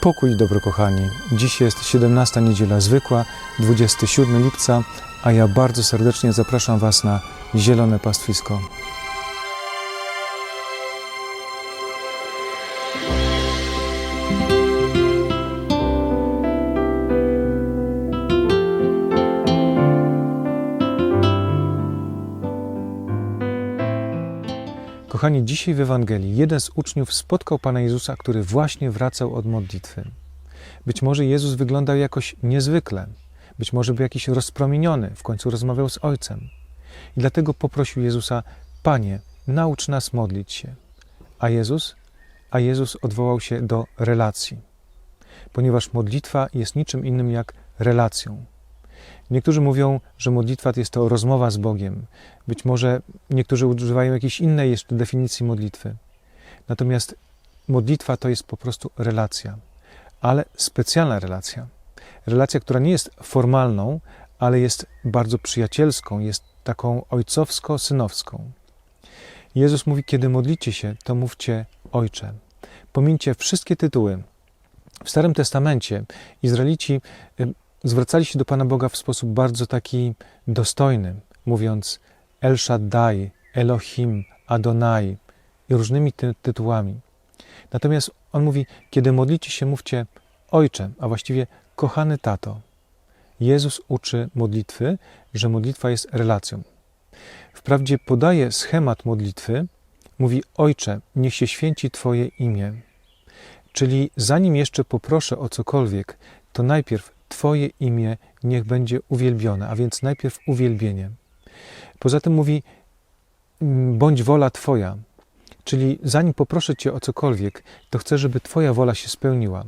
Pokój dobro, kochani. Dziś jest 17 niedziela zwykła, 27 lipca, a ja bardzo serdecznie zapraszam Was na zielone pastwisko. Kochani, dzisiaj w Ewangelii jeden z uczniów spotkał Pana Jezusa, który właśnie wracał od modlitwy. Być może Jezus wyglądał jakoś niezwykle, być może był jakiś rozpromieniony, w końcu rozmawiał z Ojcem. I dlatego poprosił Jezusa: Panie, naucz nas modlić się. A Jezus? A Jezus odwołał się do relacji, ponieważ modlitwa jest niczym innym jak relacją. Niektórzy mówią, że modlitwa to jest to rozmowa z Bogiem. Być może niektórzy używają jakiejś innej jeszcze definicji modlitwy. Natomiast modlitwa to jest po prostu relacja, ale specjalna relacja. Relacja, która nie jest formalną, ale jest bardzo przyjacielską, jest taką ojcowsko-synowską. Jezus mówi, kiedy modlicie się, to mówcie Ojcze. Pomińcie wszystkie tytuły. W Starym Testamencie Izraelici zwracali się do Pana Boga w sposób bardzo taki dostojny, mówiąc El Shaddai, Elohim, Adonai i różnymi ty tytułami. Natomiast on mówi, kiedy modlicie się, mówcie Ojcze, a właściwie kochany tato. Jezus uczy modlitwy, że modlitwa jest relacją. Wprawdzie podaje schemat modlitwy, mówi Ojcze, niech się święci Twoje imię. Czyli zanim jeszcze poproszę o cokolwiek, to najpierw Twoje imię niech będzie uwielbione, a więc najpierw uwielbienie. Poza tym mówi, bądź wola Twoja, czyli zanim poproszę Cię o cokolwiek, to chcę, żeby Twoja wola się spełniła.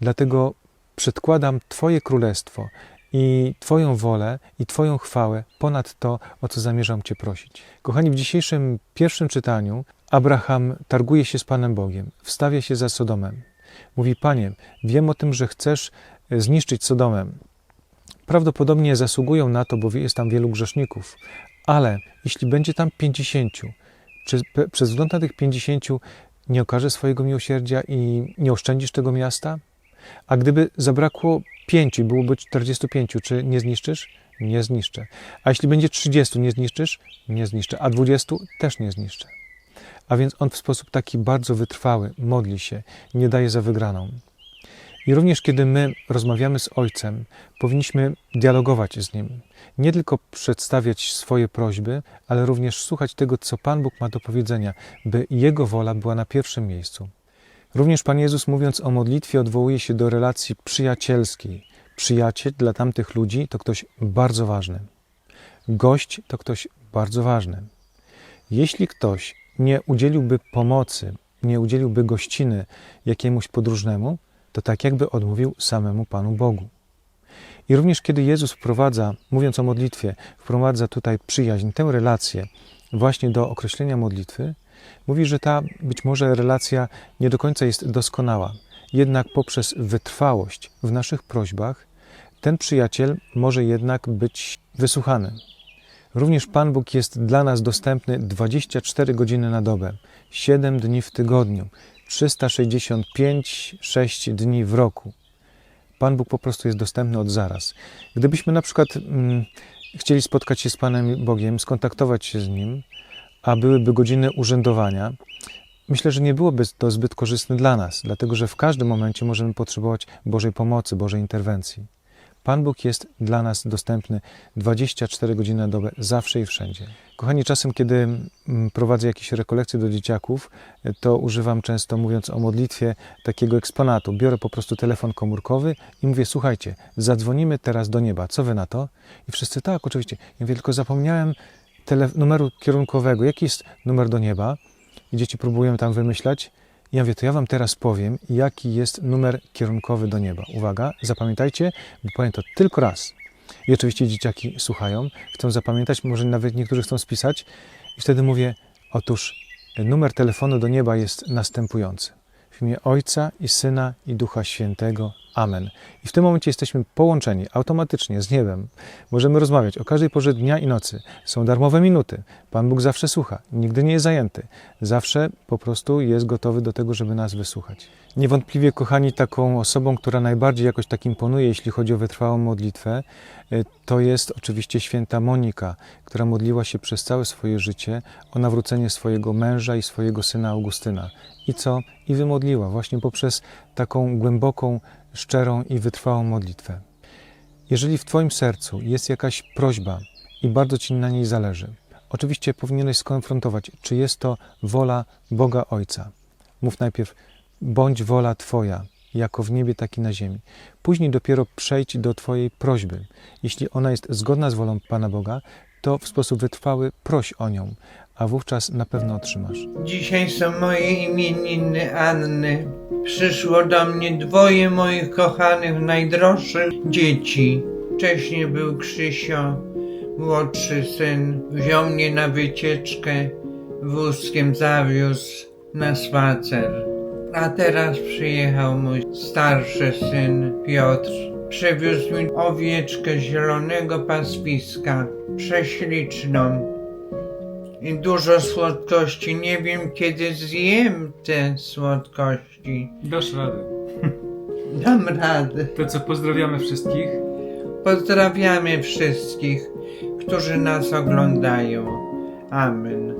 Dlatego przedkładam Twoje królestwo i Twoją wolę i Twoją chwałę ponad to, o co zamierzam Cię prosić. Kochani, w dzisiejszym pierwszym czytaniu Abraham targuje się z Panem Bogiem, wstawia się za Sodomem. Mówi, Panie, wiem o tym, że chcesz zniszczyć Sodomę. Prawdopodobnie zasługują na to, bo jest tam wielu grzeszników, ale jeśli będzie tam pięćdziesięciu, czy przez wzgląd na tych pięćdziesięciu nie okaże swojego miłosierdzia i nie oszczędzisz tego miasta? A gdyby zabrakło pięciu byłoby czterdziestu pięciu, czy nie zniszczysz? Nie zniszczę. A jeśli będzie trzydziestu, nie zniszczysz? Nie zniszczę. A dwudziestu? Też nie zniszczę. A więc on w sposób taki bardzo wytrwały modli się, nie daje za wygraną. I również kiedy my rozmawiamy z Ojcem, powinniśmy dialogować z Nim. Nie tylko przedstawiać swoje prośby, ale również słuchać tego, co Pan Bóg ma do powiedzenia, by Jego wola była na pierwszym miejscu. Również Pan Jezus, mówiąc o modlitwie, odwołuje się do relacji przyjacielskiej. Przyjaciel dla tamtych ludzi to ktoś bardzo ważny. Gość to ktoś bardzo ważny. Jeśli ktoś nie udzieliłby pomocy, nie udzieliłby gościny jakiemuś podróżnemu, to tak jakby odmówił samemu Panu Bogu. I również kiedy Jezus wprowadza, mówiąc o modlitwie, wprowadza tutaj przyjaźń, tę relację właśnie do określenia modlitwy, mówi, że ta być może relacja nie do końca jest doskonała. Jednak poprzez wytrwałość w naszych prośbach ten przyjaciel może jednak być wysłuchany. Również Pan Bóg jest dla nas dostępny 24 godziny na dobę, 7 dni w tygodniu, 365 6 dni w roku. Pan Bóg po prostu jest dostępny od zaraz. Gdybyśmy na przykład mm, chcieli spotkać się z Panem Bogiem, skontaktować się z Nim, a byłyby godziny urzędowania, myślę, że nie byłoby to zbyt korzystne dla nas, dlatego że w każdym momencie możemy potrzebować Bożej pomocy, Bożej interwencji. Pan Bóg jest dla nas dostępny 24 godziny na dobę, zawsze i wszędzie. Kochani, czasem, kiedy mm, prowadzę jakieś rekolekcje do dzieciaków, to używam często, mówiąc o modlitwie, takiego eksponatu. Biorę po prostu telefon komórkowy i mówię: Słuchajcie, zadzwonimy teraz do nieba. Co wy na to? I wszyscy tak, oczywiście. Ja mówię, tylko zapomniałem numeru kierunkowego. Jaki jest numer do nieba? I dzieci próbują tam wymyślać. Ja mówię, to ja wam teraz powiem, jaki jest numer kierunkowy do nieba. Uwaga, zapamiętajcie, bo powiem to tylko raz. I oczywiście dzieciaki słuchają, chcą zapamiętać, może nawet niektórzy chcą spisać. I wtedy mówię, otóż numer telefonu do nieba jest następujący. W imię Ojca i Syna i Ducha Świętego. Amen. I w tym momencie jesteśmy połączeni automatycznie z niebem. Możemy rozmawiać o każdej porze dnia i nocy. Są darmowe minuty. Pan Bóg zawsze słucha, nigdy nie jest zajęty. Zawsze po prostu jest gotowy do tego, żeby nas wysłuchać. Niewątpliwie, kochani, taką osobą, która najbardziej jakoś tak imponuje, jeśli chodzi o wytrwałą modlitwę, y, to jest oczywiście święta Monika, która modliła się przez całe swoje życie o nawrócenie swojego męża i swojego syna Augustyna. I co? I wymodliła właśnie poprzez taką głęboką, szczerą i wytrwałą modlitwę. Jeżeli w Twoim sercu jest jakaś prośba i bardzo Ci na niej zależy, oczywiście powinieneś skonfrontować, czy jest to wola Boga Ojca. Mów najpierw, bądź wola Twoja, jako w niebie, tak i na ziemi. Później dopiero przejdź do Twojej prośby. Jeśli ona jest zgodna z wolą Pana Boga, to w sposób wytrwały proś o nią, a wówczas na pewno otrzymasz. Dzisiaj są moje imieniny Anny. Przyszło do mnie dwoje moich kochanych, najdroższych dzieci. Wcześniej był Krzysio, młodszy syn. Wziął mnie na wycieczkę, wózkiem zawiózł na spacer. A teraz przyjechał mój starszy syn Piotr. Przywiózł mi owieczkę zielonego paspiska, prześliczną i dużo słodkości. Nie wiem, kiedy zjem te słodkości. Dasz radę. Dam radę. To co, pozdrawiamy wszystkich. Pozdrawiamy wszystkich, którzy nas oglądają. Amen.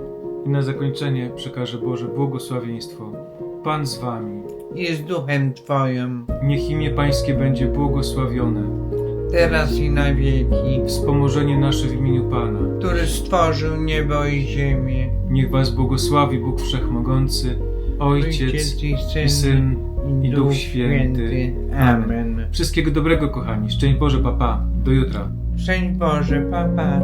I na zakończenie przekażę Boże błogosławieństwo. Pan z Wami. I z duchem Twoim, Niech imię Pańskie będzie błogosławione. teraz i na wieki, Wspomożenie nasze w imieniu Pana. który stworzył niebo i ziemię. Niech Was błogosławi Bóg Wszechmogący, Ojciec, i i Syn, i Duch Święty. Amen. Wszystkiego dobrego, kochani. Szczęść Boże, papa. Do jutra. Szczęść Boże, papa.